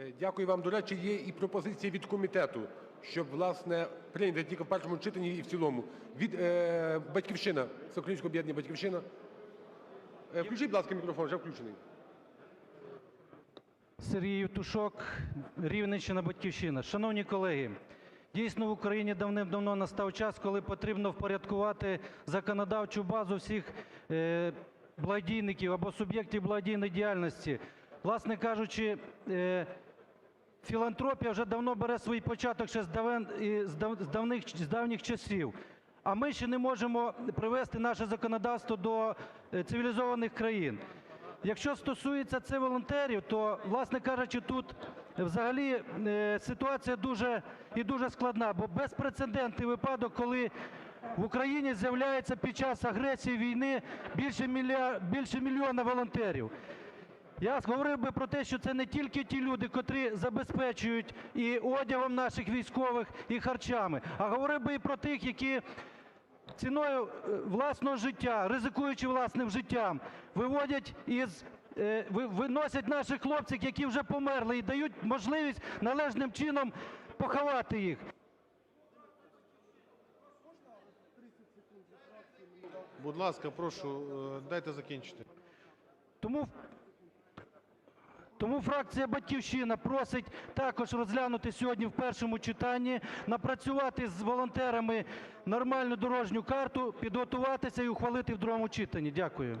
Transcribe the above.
Е, Дякую вам. До речі, є і пропозиція від комітету, щоб, власне, прийняти тільки в першому читанні і в цілому. Від е, "Батьківщина", Всеукраїнського об'єднання "Батьківщина". Е, Включіть, будь ласка, мікрофон, вже включений. Сергій Євтушок, Рівненщина, "Батьківщина". Шановні колеги, дійсно, в Україні давним-давно настав час, коли потрібно впорядкувати законодавчу базу всіх благодійників або суб'єктів благодійної діяльності. Власне кажучи, філантропія вже давно бере свій початок ще з давніх часів. А ми ще не можемо привести наше законодавство до е, цивілізованих країн. Якщо стосується це волонтерів, то, власне кажучи, тут взагалі е, ситуація дуже і дуже складна, бо безпрецедентний випадок, коли в Україні з'являється під час агресії, війни більше мільйона волонтерів. Я говорив би про те, що це не тільки ті люди, котрі забезпечують і одягом наших військових, і харчами, а говорив би і про тих, які ціною е, власного життя, ризикуючи власним життям, виводять із, е, виносять наших хлопців, які вже померли, і дають можливість належним чином поховати їх. Будь ласка, прошу, е, дайте закінчити. Тому, тому фракція "Батьківщина" просить також розглянути сьогодні в першому читанні, напрацювати з волонтерами нормальну дорожню карту, підготуватися і ухвалити в другому читанні. Дякую.